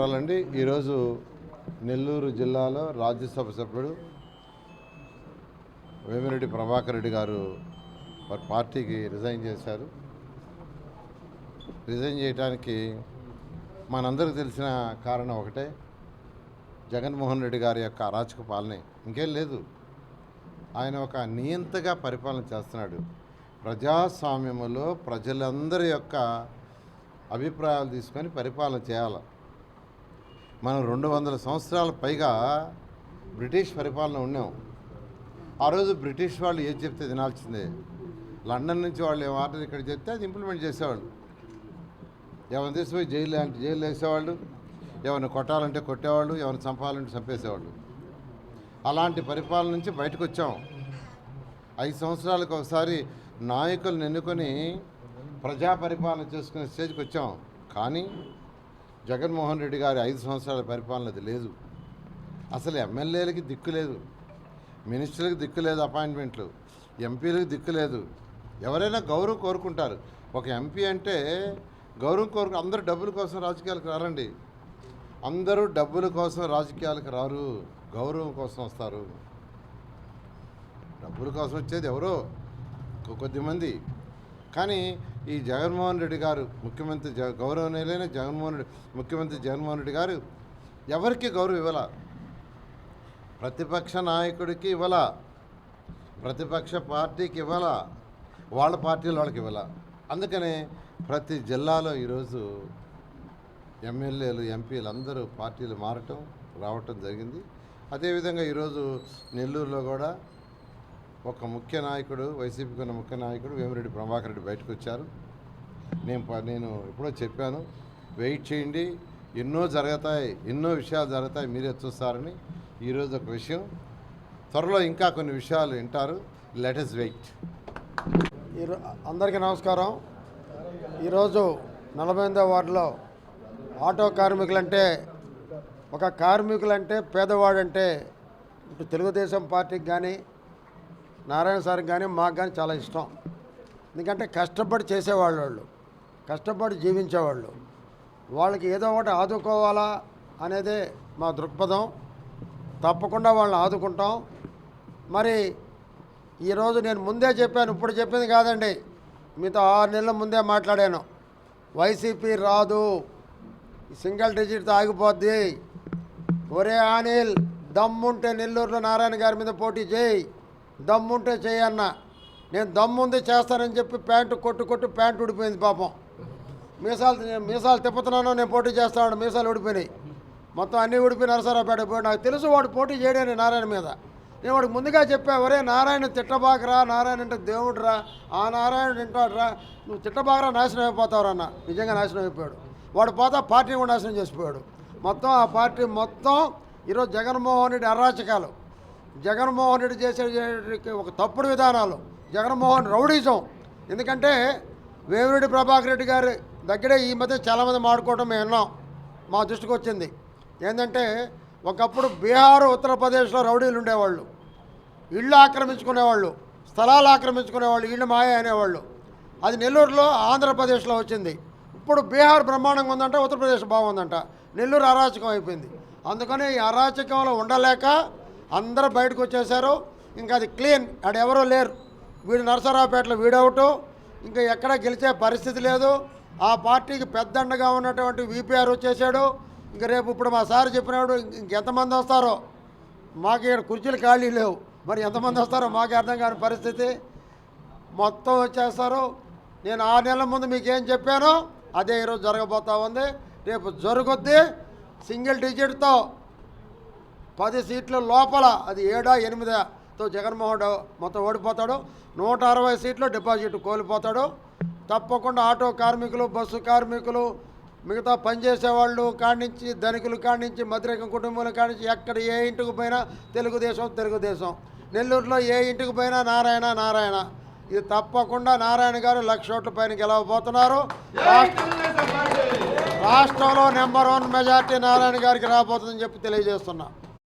నమస్కారాలండి ఈరోజు నెల్లూరు జిల్లాలో రాజ్యసభ సభ్యుడు వేమిరెడ్డి ప్రభాకర్ రెడ్డి గారు వారి పార్టీకి రిజైన్ చేశారు. రిజైన్ చేయడానికి మనందరికీ తెలిసిన కారణం ఒకటే జగన్మోహన్ రెడ్డి గారి యొక్క అరాచక పాలనే. ఇంకేం లేదు. ఆయన ఒక నియంతగా పరిపాలన చేస్తున్నాడు. ప్రజాస్వామ్యములో ప్రజలందరి యొక్క అభిప్రాయాలు తీసుకొని పరిపాలన చేయాలి. మనం రెండు వందల సంవత్సరాల పైగా బ్రిటిష్ పరిపాలన ఉన్నాం. ఆ రోజు బ్రిటిష్ వాళ్ళు ఏది చెప్తే తినాల్సిందే. లండన్ నుంచి వాళ్ళు ఏం ఆర్డర్ ఇక్కడ చెప్తే అది ఇంప్లిమెంట్ చేసేవాళ్ళు. ఎవరిని తీసుకుపోయి జైలు అంటే జైలు వేసేవాళ్ళు ఎవరిని కొట్టాలంటే కొట్టేవాళ్ళు ఎవరిని చంపాలంటే చంపేసేవాళ్ళు. అలాంటి పరిపాలన నుంచి బయటకు వచ్చాం. ఐదు సంవత్సరాలకు ఒకసారి నాయకులను ఎన్నుకొని ప్రజా పరిపాలన చేసుకునే స్టేజ్కి వచ్చాం. కానీ జగన్మోహన్ రెడ్డి గారి ఐదు సంవత్సరాల పరిపాలన అది లేదు. అసలు ఎమ్మెల్యేలకి దిక్కు లేదు. మినిస్టర్లకు దిక్కు లేదు అపాయింట్మెంట్లు. ఎంపీలకు దిక్కు లేదు. ఎవరైనా గౌరవం కోరుకుంటారు. ఒక ఎంపీ అంటే గౌరవం కోరుకు అందరూ డబ్బుల కోసం రాజకీయాలకు రారండి. అందరూ డబ్బుల కోసం రాజకీయాలకు రారు. గౌరవం కోసం వస్తారు. డబ్బుల కోసం వచ్చేది ఎవరో? కొద్దిమంది కానీ ఈ జగన్మోహన్ రెడ్డి గారు ముఖ్యమంత్రి జ గౌరవనీయులైన జగన్మోహన్ రెడ్డి ముఖ్యమంత్రి జగన్మోహన్ రెడ్డి గారు ఎవరికి గౌరవం ఇవ్వాల? ప్రతిపక్ష నాయకుడికి ఇవ్వాల? ప్రతిపక్ష పార్టీకి ఇవ్వాల? వాళ్ళ పార్టీలు వాళ్ళకి ఇవ్వాల? అందుకనే ప్రతి జిల్లాలో ఈరోజు ఎమ్మెల్యేలు ఎంపీలు అందరూ పార్టీలు మారటం రావటం జరిగింది. అదేవిధంగా ఈరోజు నెల్లూరులో కూడా ఒక ముఖ్య నాయకుడు వైసీపీకి ఉన్న ముఖ్య నాయకుడు వేమిరెడ్డి ప్రభాకర్ రెడ్డి బయటకు వచ్చారు. నేను ప- నేను ఎప్పుడో చెప్పాను వెయిట్ చేయండి ఎన్నో జరుగుతాయి ఎన్నో విషయాలు జరుగుతాయి మీరే చూస్తారని. ఈరోజు ఒక విషయం. త్వరలో ఇంకా కొన్ని విషయాలు వింటారు. లెటెస్ట్ వెయిట్ అందరికీ నమస్కారం. ఈరోజు నలభై ఎనిమిదో వార్డులో ఆటో కార్మికులంటే ఒక కార్మికులంటే పేదవాడంటే ఇటు తెలుగుదేశం పార్టీకి కానీ నారాయణ సార్ కానీ మాకు కానీ చాలా ఇష్టం. ఎందుకంటే కష్టపడి చేసేవాళ్ళు వాళ్ళు కష్టపడి జీవించేవాళ్ళు. వాళ్ళకి ఏదో ఒకటి ఆదుకోవాలా అనేదే మా దృక్పథం. తప్పకుండా వాళ్ళని ఆదుకుంటాం. మరి ఈరోజు నేను ముందే చెప్పాను ఇప్పుడు చెప్పింది కాదండి. మీతో ఆరు నెలల ముందే మాట్లాడాను. వైసీపీ రాదు. సింగిల్ డిజిట్తో ఆగిపోద్ది. ఒరే అనిల్ దమ్ముంటే నెల్లూరులో నారాయణ గారి మీద పోటీ చేయి. దమ్ముంటే చేయన్న నేను దమ్ముంది చేస్తానని చెప్పి ప్యాంటు కొట్టు కొట్టు ప్యాంటు ఊడిపోయింది పాపం. మీసాలు నేను మీసాలు తిప్పుతున్నాను నేను పోటీ చేస్తాను మీసాలు ఊడిపోయినాయి. మొత్తం అన్నీ ఊడిపోయి నరసరావుపేట పోయి నాకు తెలుసు వాడు పోటీ చేయడని నారాయణ మీద. నేను వాడికి ముందుగా చెప్పా ఒరే నారాయణ తిట్టబాకరా నారాయణ అంటే దేవుడురా ఆ నారాయణ తింటాడురా నువ్వు తిట్టబాకరా నాశనం అయిపోతావురా అన్న. నిజంగా నాశనం అయిపోయాడు. వాడు పోతా పార్టీని కూడా నాశనం చేసిపోయాడు. మొత్తం ఆ పార్టీ మొత్తం ఈరోజు జగన్మోహన్ రెడ్డి అరాచకాలు. జగన్మోహన్ రెడ్డి చేసే ఒక తప్పుడు విధానాలు. జగన్మోహన్ రౌడీజం. ఎందుకంటే వేమిరెడ్డి ప్రభాకర్ రెడ్డి గారి దగ్గరే ఈ మధ్య చాలామంది మాడుకోవడం మేము విన్నాం. మా దృష్టికి వచ్చింది. ఏంటంటే ఒకప్పుడు బీహార్ ఉత్తరప్రదేశ్లో రౌడీలు ఉండేవాళ్ళు. ఇళ్ళు ఆక్రమించుకునేవాళ్ళు. స్థలాలు ఆక్రమించుకునేవాళ్ళు. ఇళ్ళు మాయ అనేవాళ్ళు. అది నెల్లూరులో ఆంధ్రప్రదేశ్లో వచ్చింది. ఇప్పుడు బీహార్ బ్రహ్మాండంగా ఉందంట ఉత్తరప్రదేశ్ బాగుందంట. నెల్లూరు అరాచకం అయిపోయింది. అందుకని ఈ అరాచకంలో ఉండలేక అందరూ బయటకు వచ్చేసారు ఇంకా అది క్లీన్. ఆడ ఎవరూ లేరు. వీడు నరసరావుపేటలో వీడవటం ఇంకా ఎక్కడ గెలిచే పరిస్థితి లేదు. ఆ పార్టీకి పెద్దండగా ఉన్నటువంటి వీపీఆర్ వచ్చేసాడు ఇంక రేపు ఇప్పుడు మా సార్ చెప్పినాడు ఇంకెంతమంది వస్తారో? మాకు ఇక్కడ కుర్చీలు ఖాళీ లేవు. మరి ఎంతమంది వస్తారో మాకు అర్థం కాని పరిస్థితి. మొత్తం వచ్చేస్తారు. నేను ఆరు నెలల ముందు మీకు ఏం చెప్పానో అదే ఈరోజు జరగబోతా ఉంది. రేపు జరుగుద్ది. సింగిల్ డిజిట్తో పది సీట్ల లోపల అది ఏడా ఎనిమిదాతో జగన్మోహన్ రావు మొత్తం ఓడిపోతాడు. నూట అరవై సీట్లు డిపాజిట్ కోల్పోతాడు. తప్పకుండా ఆటో కార్మికులు బస్సు కార్మికులు మిగతా పనిచేసేవాళ్ళు కాడించి ధనికులు కాడించి మధురకం కుటుంబాలు కాడించి ఎక్కడ ఏ ఇంటికి పోయినా తెలుగుదేశం తెలుగుదేశం. నెల్లూరులో ఏ ఇంటికి పోయినా నారాయణ నారాయణ. ఇది తప్పకుండా నారాయణ గారు లక్ష ఓట్ల పైన గెలవబోతున్నారు. రాష్ట్రంలో నెంబర్ వన్ మెజార్టీ నారాయణ గారికి రాబోతుందని చెప్పి తెలియజేస్తున్నా.